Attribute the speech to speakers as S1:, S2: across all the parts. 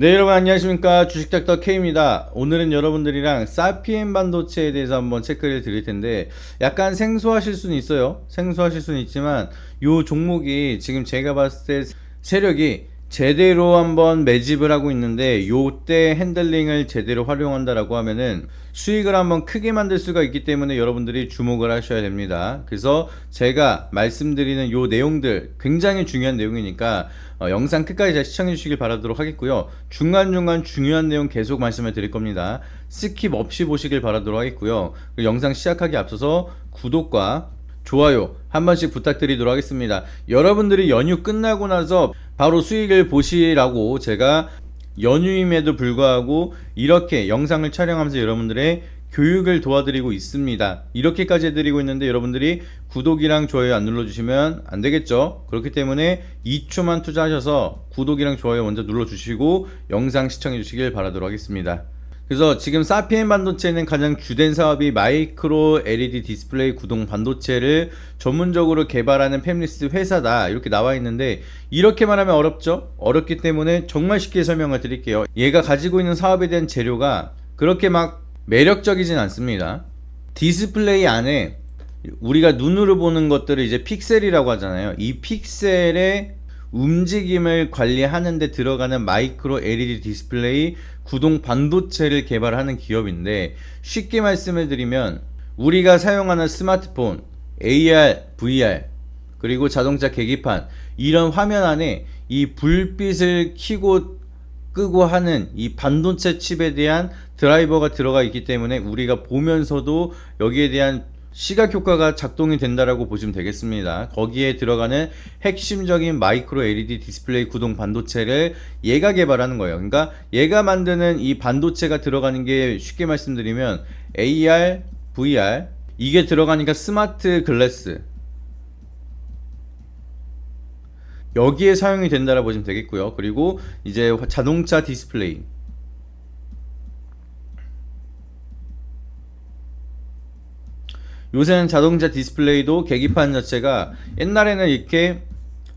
S1: 네 여러분 안녕하십니까? 주식닥터 K입니다. 오늘은 여러분들이랑 사피엔 반도체에 대해서 한번 체크를 드릴 텐데 약간 생소하실 수는 있어요. 생소하실 수는 있지만 요 종목이 지금 제가 봤을 때 세력이 제대로 한번 매집을 하고 있는데 요때 핸들링을 제대로 활용한다라고 하면은 수익을 한번 크게 만들 수가 있기 때문에 여러분들이 주목을 하셔야 됩니다. 그래서 제가 말씀드리는 요 내용들 굉장히 중요한 내용이니까 어, 영상 끝까지 잘 시청해 주시길 바라도록 하겠고요. 중간중간 중요한 내용 계속 말씀을 드릴 겁니다. 스킵 없이 보시길 바라도록 하겠고요. 영상 시작하기 앞서서 구독과 좋아요 한 번씩 부탁드리도록 하겠습니다. 여러분들이 연휴 끝나고 나서 바로 수익을 보시라고 제가 연휴임에도 불구하고 이렇게 영상을 촬영하면서 여러분들의 교육을 도와드리고 있습니다. 이렇게까지 해드리고 있는데 여러분들이 구독이랑 좋아요 안 눌러주시면 안 되겠죠? 그렇기 때문에 2초만 투자하셔서 구독이랑 좋아요 먼저 눌러주시고 영상 시청해 주시길 바라도록 하겠습니다. 그래서 지금 사피엔 반도체는 가장 주된 사업이 마이크로 LED 디스플레이 구동 반도체를 전문적으로 개발하는 팹리스 회사다. 이렇게 나와 있는데 이렇게 말하면 어렵죠? 어렵기 때문에 정말 쉽게 설명을 드릴게요. 얘가 가지고 있는 사업에 대한 재료가 그렇게 막 매력적이진 않습니다. 디스플레이 안에 우리가 눈으로 보는 것들을 이제 픽셀이라고 하잖아요. 이 픽셀의 움직임을 관리하는 데 들어가는 마이크로 LED 디스플레이 구동 반도체를 개발하는 기업인데 쉽게 말씀을 드리면 우리가 사용하는 스마트폰, AR, VR 그리고 자동차 계기판 이런 화면 안에 이 불빛을 켜고 끄고 하는 이 반도체 칩에 대한 드라이버가 들어가 있기 때문에 우리가 보면서도 여기에 대한 시각 효과가 작동이 된다라고 보시면 되겠습니다. 거기에 들어가는 핵심적인 마이크로 LED 디스플레이 구동 반도체를 얘가 개발하는 거예요. 그러니까 얘가 만드는 이 반도체가 들어가는 게 쉽게 말씀드리면 AR, VR 이게 들어가니까 스마트 글래스 여기에 사용이 된다라고 보시면 되겠고요. 그리고 이제 자동차 디스플레이 요새는 자동차 디스플레이도 계기판 자체가 옛날에는 이렇게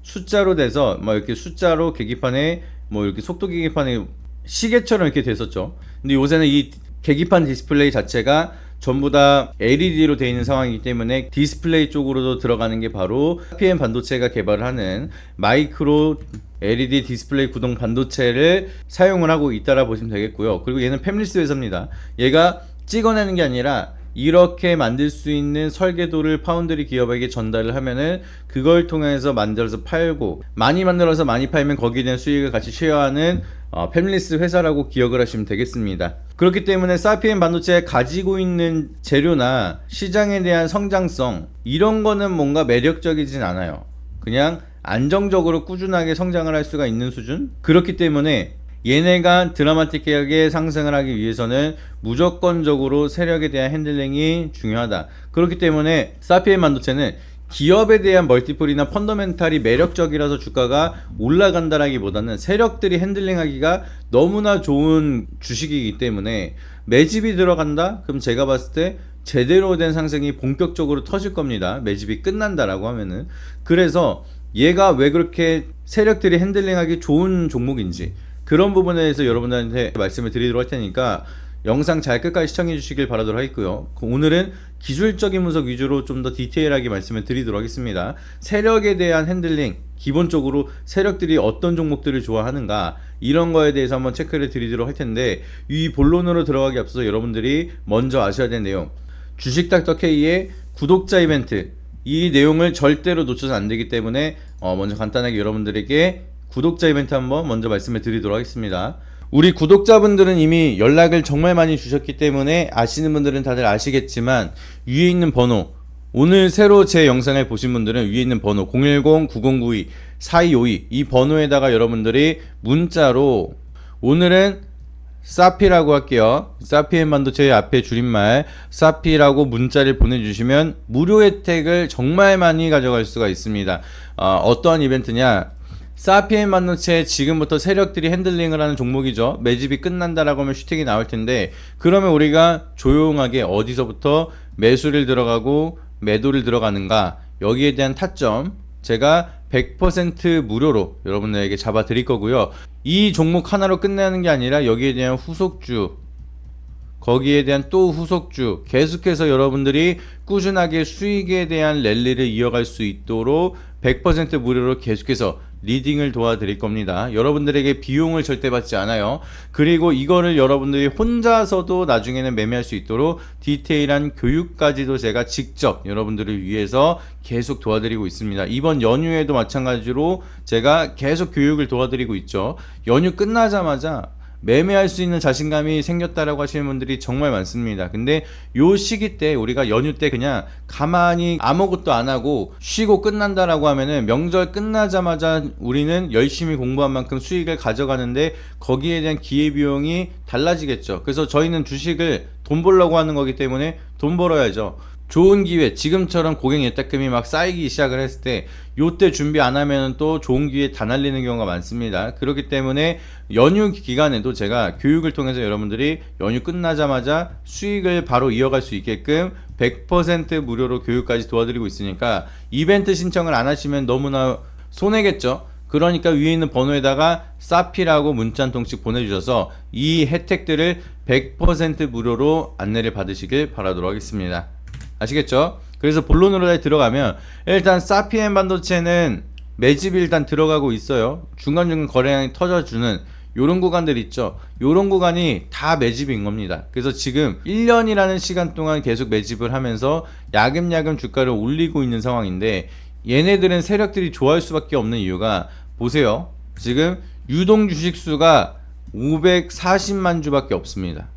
S1: 숫자로 돼서 뭐 이렇게 숫자로 계기판에 뭐 이렇게 속도 계기판에 시계처럼 이렇게 됐었죠. 근데 요새는 이 계기판 디스플레이 자체가 전부 다 LED로 되어 있는 상황이기 때문에 디스플레이 쪽으로도 들어가는 게 바로 PM 반도체가 개발을 하는 마이크로 LED 디스플레이 구동 반도체를 사용을 하고 있다라 보시면 되겠고요. 그리고 얘는 팹리스 회사입니다. 얘가 찍어내는 게 아니라 이렇게 만들 수 있는 설계도를 파운드리 기업에게 전달을 하면은 그걸 통해서 만들어서 팔고 많이 만들어서 많이 팔면 거기에 대한 수익을 같이 쉐어하는 어, 팹리스 회사라고 기억을 하시면 되겠습니다. 그렇기 때문에 사피엔 반도체가 가지고 있는 재료나 시장에 대한 성장성 이런 거는 뭔가 매력적이진 않아요. 그냥 안정적으로 꾸준하게 성장을 할 수가 있는 수준? 그렇기 때문에 얘네가 드라마틱하게 상승을 하기 위해서는 무조건적으로 세력에 대한 핸들링이 중요하다. 그렇기 때문에 사피엔 반도체는 기업에 대한 멀티플이나 펀더멘탈이 매력적이라서 주가가 올라간다라기보다는 세력들이 핸들링하기가 너무나 좋은 주식이기 때문에 매집이 들어간다? 그럼 제가 봤을 때 제대로 된 상승이 본격적으로 터질 겁니다. 매집이 끝난다라고 하면은 그래서 얘가 왜 그렇게 세력들이 핸들링하기 좋은 종목인지 그런 부분에 대해서 여러분들한테 말씀을 드리도록 할 테니까 영상 잘 끝까지 시청해 주시길 바라도록 하겠고요. 오늘은 기술적인 분석 위주로 좀 더 디테일하게 말씀을 드리도록 하겠습니다. 세력에 대한 핸들링, 기본적으로 세력들이 어떤 종목들을 좋아하는가 이런 거에 대해서 한번 체크를 드리도록 할 텐데 이 본론으로 들어가기 앞서서 여러분들이 먼저 아셔야 될 내용 주식닥터 K의 구독자 이벤트 이 내용을 절대로 놓쳐서 안 되기 때문에 어 먼저 간단하게 여러분들에게 구독자 이벤트 한번 먼저 말씀을 드리도록 하겠습니다. 우리 구독자분들은 이미 연락을 정말 많이 주셨기 때문에 아시는 분들은 다들 아시겠지만 위에 있는 번호 오늘 새로 제 영상을 보신 분들은 위에 있는 번호 010-9092-4252 이 번호에다가 여러분들이 문자로 오늘은 사피라고 할게요. 사피엔 반도체 앞에 줄임말 사피라고 문자를 보내주시면 무료 혜택을 정말 많이 가져갈 수가 있습니다. 어, 떠한 이벤트냐? 사피엔 반도체 지금부터 세력들이 핸들링을 하는 종목이죠. 매집이 끝난다라고 하면 슈팅이 나올 텐데 그러면 우리가 조용하게 어디서부터 매수를 들어가고 매도를 들어가는가 여기에 대한 타점 제가 100% 무료로 여러분들에게 잡아 드릴 거고요. 이 종목 하나로 끝나는 게 아니라 여기에 대한 후속주 거기에 대한 또 후속주 계속해서 여러분들이 꾸준하게 수익에 대한 랠리를 이어갈 수 있도록 100% 무료로 계속해서 리딩을 도와드릴 겁니다. 여러분들에게 비용을 절대 받지 않아요. 그리고 이거를 여러분들이 혼자서도 나중에는 매매할 수 있도록 디테일한 교육까지도 제가 직접 여러분들을 위해서 계속 도와드리고 있습니다. 이번 연휴에도 마찬가지로 제가 계속 교육을 도와드리고 있죠. 연휴 끝나자마자 매매할 수 있는 자신감이 생겼다라고 하시는 분들이 정말 많습니다. 근데 요 시기 때 우리가 연휴 때 그냥 가만히 아무것도 안 하고 쉬고 끝난다라고 하면은 명절 끝나자마자 우리는 열심히 공부한 만큼 수익을 가져가는데 거기에 대한 기회비용이 달라지겠죠. 그래서 저희는 주식을 돈 벌려고 하는 거기 때문에 돈 벌어야죠. 좋은 기회 지금처럼 고객 예탁금이 막 쌓이기 시작을 했을 때 요때 준비 안 하면 또 좋은 기회 다 날리는 경우가 많습니다. 그렇기 때문에 연휴 기간에도 제가 교육을 통해서 여러분들이 연휴 끝나자마자 수익을 바로 이어갈 수 있게끔 100% 무료로 교육까지 도와드리고 있으니까 이벤트 신청을 안 하시면 너무나 손해겠죠? 그러니까 위에 있는 번호에다가 사피라고 문자 한 통씩 보내주셔서 이 혜택들을 100% 무료로 안내를 받으시길 바라도록 하겠습니다 아시겠죠? 그래서 본론으로 들어가면 일단 사피엔 반도체는 매집이 일단 들어가고 있어요. 중간중간 거래량이 터져주는 요런 구간들 있죠. 요런 구간이 다 매집인 겁니다. 그래서 지금 1년이라는 시간 동안 계속 매집을 하면서 야금야금 주가를 올리고 있는 상황인데 얘네들은 세력들이 좋아할 수밖에 없는 이유가 보세요. 지금 유동 주식 수가 540만 주밖에 없습니다.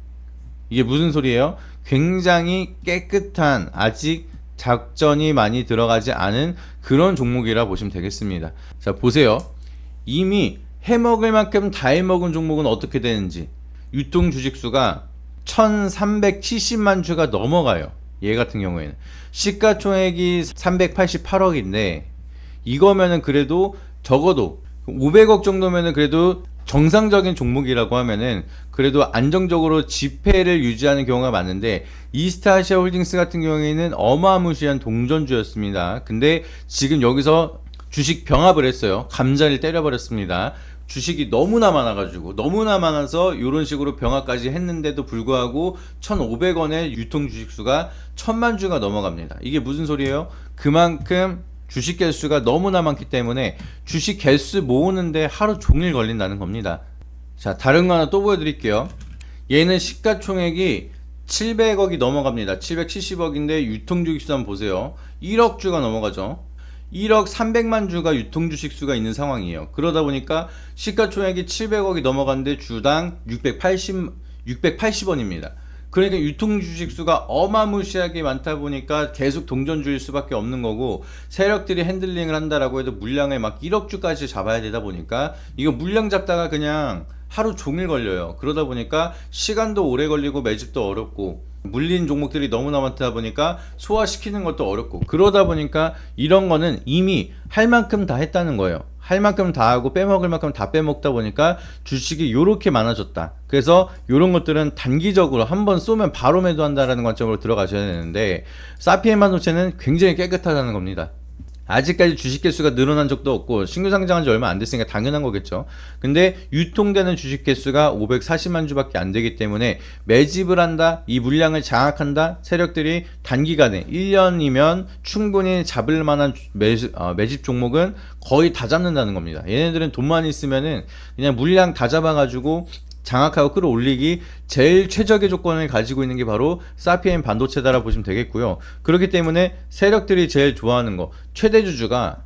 S1: 이게 무슨 소리예요? 굉장히 깨끗한 아직 작전이 많이 들어가지 않은 그런 종목이라 보시면 되겠습니다. 자, 보세요. 이미 해먹을 만큼 다 해먹은 종목은 어떻게 되는지. 유통 주식수가 1370만 주가 넘어가요. 얘 같은 경우에는. 시가총액이 388억인데, 이거면은 그래도 적어도 500억 정도면은 그래도 정상적인 종목이라고 하면은 그래도 안정적으로 지폐를 유지하는 경우가 많은데 이스타시아 홀딩스 같은 경우에는 어마무시한 동전주였습니다. 근데 지금 여기서 주식 병합을 했어요. 감자를 때려버렸습니다. 주식이 너무나 많아가지고 너무나 많아서 이런 식으로 병합까지 했는데도 불구하고 1,500원의 유통 주식수가 1,000만 주가 넘어갑니다. 이게 무슨 소리예요? 그만큼 주식 개수가 너무나 많기 때문에 주식 개수 모으는데 하루 종일 걸린다는 겁니다. 자, 다른 거 하나 또 보여드릴게요. 얘는 시가총액이 700억이 넘어갑니다. 770억인데 유통주식수 한번 보세요. 1억 주가 넘어가죠. 1억 300만 주가 유통주식 수가 있는 상황이에요. 그러다 보니까 시가총액이 700억이 넘어갔는데 주당 680, 680원입니다. 그러니까 유통 주식 수가 어마무시하게 많다 보니까 계속 동전주일 수밖에 없는 거고 세력들이 핸들링을 한다라고 해도 물량을 막 1억 주까지 잡아야 되다 보니까 이거 물량 잡다가 그냥 하루 종일 걸려요. 그러다 보니까 시간도 오래 걸리고 매집도 어렵고 물린 종목들이 너무나 많다 보니까 소화시키는 것도 어렵고 그러다 보니까 이런 거는 이미 할 만큼 다 했다는 거예요. 할 만큼 다 하고 빼먹을 만큼 다 빼먹다 보니까 주식이 요렇게 많아졌다. 그래서 요런 것들은 단기적으로 한 번 쏘면 바로 매도한다라는 관점으로 들어가셔야 되는데 사피엔 반도체는 굉장히 깨끗하다는 겁니다. 아직까지 주식 개수가 늘어난 적도 없고 신규 상장한 지 얼마 안 됐으니까 당연한 거겠죠. 근데 유통되는 주식 개수가 540만 주밖에 안 되기 때문에 매집을 한다, 이 물량을 장악한다, 세력들이 단기간에 1년이면 충분히 잡을 만한 매집, 어, 매집 종목은 거의 다 잡는다는 겁니다. 얘네들은 돈만 있으면은 그냥 물량 다 잡아가지고 장악하고 끌어올리기 제일 최적의 조건을 가지고 있는 게 바로 사피엔 반도체다라 보시면 되겠고요. 그렇기 때문에 세력들이 제일 좋아하는 거 최대 주주가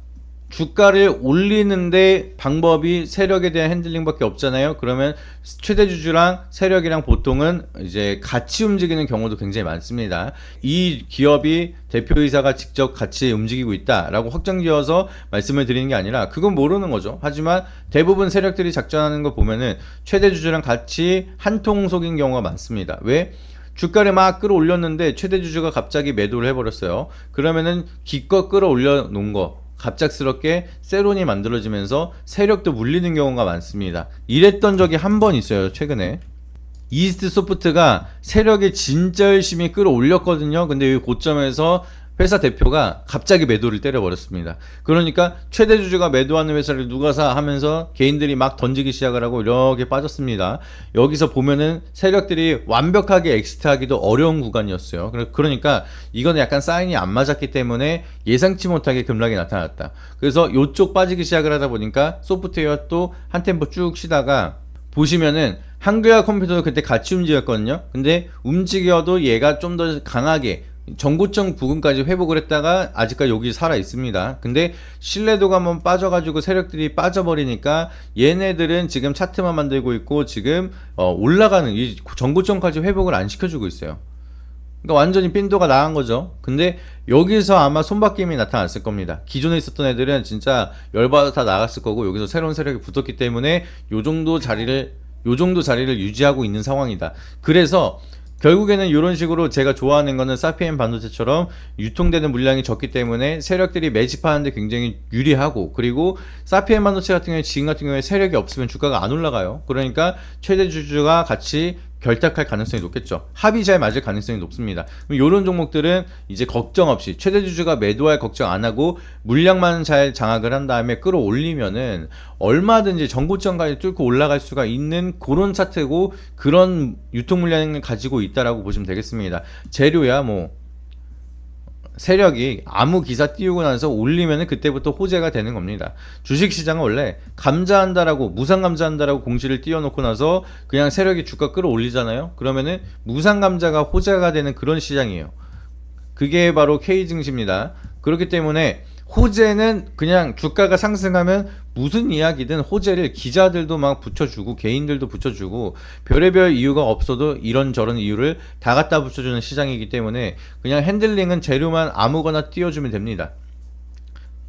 S1: 주가를 올리는데 방법이 세력에 대한 핸들링밖에 없잖아요. 그러면 최대 주주랑 세력이랑 보통은 이제 같이 움직이는 경우도 굉장히 많습니다. 이 기업이 대표이사가 직접 같이 움직이고 있다라고 확정지어서 말씀을 드리는 게 아니라 그건 모르는 거죠. 하지만 대부분 세력들이 작전하는 거 보면은 최대 주주랑 같이 한 통속인 경우가 많습니다. 왜? 주가를 막 끌어올렸는데 최대 주주가 갑자기 매도를 해버렸어요. 그러면은 기껏 끌어올려 놓은 거 갑작스럽게 세론이 만들어지면서 세력도 물리는 경우가 많습니다. 이랬던 적이 한 번 있어요, 최근에. 이스트 소프트가 세력이 진짜 열심히 끌어올렸거든요. 근데 이 고점에서 회사 대표가 갑자기 매도를 때려버렸습니다. 그러니까 최대 주주가 매도하는 회사를 누가 사 하면서 개인들이 막 던지기 시작을 하고 이렇게 빠졌습니다. 여기서 보면은 세력들이 완벽하게 엑시트하기도 어려운 구간이었어요. 그러니까 이거는 약간 사인이 안 맞았기 때문에 예상치 못하게 급락이 나타났다. 그래서 이쪽 빠지기 시작을 하다 보니까 소프트웨어 또 한 템포 쭉 쉬다가 보시면은 한글화 컴퓨터도 그때 같이 움직였거든요. 근데 움직여도 얘가 좀 더 강하게 전고점 부근까지 회복을 했다가 아직까지 여기 살아 있습니다. 근데 신뢰도가 한번 빠져가지고 세력들이 빠져버리니까 얘네들은 지금 차트만 만들고 있고 지금 어, 올라가는 이 전고점까지 회복을 안 시켜주고 있어요. 그러니까 완전히 빈도가 나간 거죠. 근데 여기서 아마 손바뀜이 나타났을 겁니다. 기존에 있었던 애들은 진짜 열받아 다 나갔을 거고 여기서 새로운 세력이 붙었기 때문에 요 정도 자리를 요 정도 자리를 유지하고 있는 상황이다. 그래서 결국에는 이런 식으로 제가 좋아하는 거는 사피엔 반도체처럼 유통되는 물량이 적기 때문에 세력들이 매집하는데 굉장히 유리하고 그리고 사피엔 반도체 같은 경우에 지금 같은 경우에 세력이 없으면 주가가 안 올라가요. 그러니까 최대 주주가 같이 결탁할 가능성이 높겠죠. 합이 잘 맞을 가능성이 높습니다. 이런 종목들은 이제 걱정 없이 최대 주주가 매도할 걱정 안 하고 물량만 잘 장악을 한 다음에 끌어올리면은 얼마든지 전고점까지 뚫고 올라갈 수가 있는 그런 차트고 그런 유통 물량을 가지고 있다라고 보시면 되겠습니다. 재료야 뭐 세력이 아무 기사 띄우고 나서 올리면은 그때부터 호재가 되는 겁니다. 주식 시장은 원래 감자한다라고 무상 감자한다라고 공시를 띄워놓고 나서 그냥 세력이 주가 끌어올리잖아요. 그러면은 무상 감자가 호재가 되는 그런 시장이에요. 그게 바로 K 증시입니다. 그렇기 때문에 호재는 그냥 주가가 상승하면 무슨 이야기든 호재를 기자들도 막 붙여주고 개인들도 붙여주고 별의별 이유가 없어도 이런저런 이유를 다 갖다 붙여주는 시장이기 때문에 그냥 핸들링은 재료만 아무거나 띄워주면 됩니다.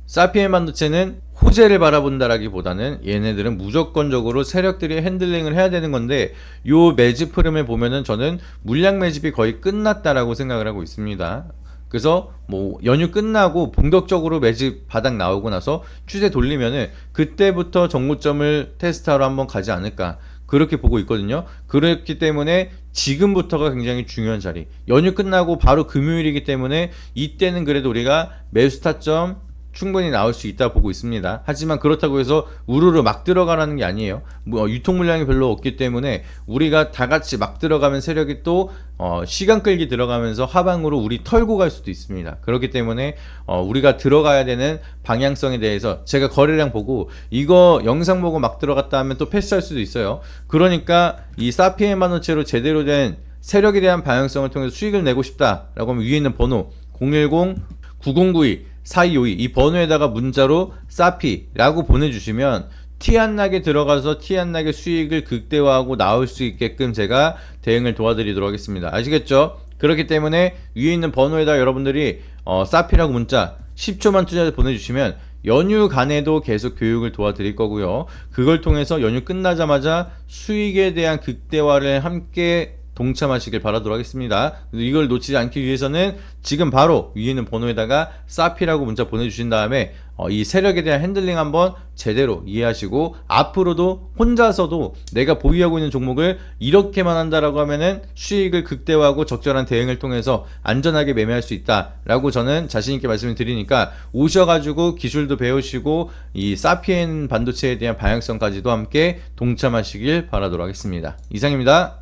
S1: 사피엔 반도체는 호재를 바라본다라기보다는 얘네들은 무조건적으로 세력들이 핸들링을 해야 되는 건데 요 매집 흐름을 보면은 저는 물량 매집이 거의 끝났다라고 생각을 하고 있습니다. 그래서 뭐 연휴 끝나고 본격적으로 매집 바닥 나오고 나서 추세 돌리면은 그때부터 정고점을 테스트하러 한번 가지 않을까 그렇게 보고 있거든요. 그렇기 때문에 지금부터가 굉장히 중요한 자리. 연휴 끝나고 바로 금요일이기 때문에 이때는 그래도 우리가 매수 타점 충분히 나올 수 있다 보고 있습니다. 하지만 그렇다고 해서 우르르 막 들어가라는 게 아니에요. 뭐 유통 물량이 별로 없기 때문에 우리가 다 같이 막 들어가면 세력이 또 어, 시간 끌기 들어가면서 하방으로 우리 털고 갈 수도 있습니다. 그렇기 때문에 어, 우리가 들어가야 되는 방향성에 대해서 제가 거래량 보고 이거 영상 보고 막 들어갔다 하면 또 패스할 수도 있어요. 그러니까 이 사피엔 반도체로 제대로 된 세력에 대한 방향성을 통해서 수익을 내고 싶다라고 하면 위에 있는 번호 010 9092 4252이 번호에다가 문자로 사피라고 보내주시면 티 안 나게 들어가서 티 안 나게 수익을 극대화하고 나올 수 있게끔 제가 대응을 도와드리도록 하겠습니다. 아시겠죠? 그렇기 때문에 위에 있는 번호에다 여러분들이 어, 사피라고 문자 10초만 투자해서 보내주시면 연휴 간에도 계속 교육을 도와드릴 거고요. 그걸 통해서 연휴 끝나자마자 수익에 대한 극대화를 함께 동참하시길 바라도록 하겠습니다. 이걸 놓치지 않기 위해서는 지금 바로 위에 있는 번호에다가 사피라고 문자 보내주신 다음에 어, 이 세력에 대한 핸들링 한번 제대로 이해하시고 앞으로도 혼자서도 내가 보유하고 있는 종목을 이렇게만 한다라고 하면은 수익을 극대화하고 적절한 대응을 통해서 안전하게 매매할 수 있다라고 저는 자신 있게 말씀을 드리니까 오셔가지고 기술도 배우시고 이 사피엔 반도체에 대한 방향성까지도 함께 동참하시길 바라도록 하겠습니다. 이상입니다.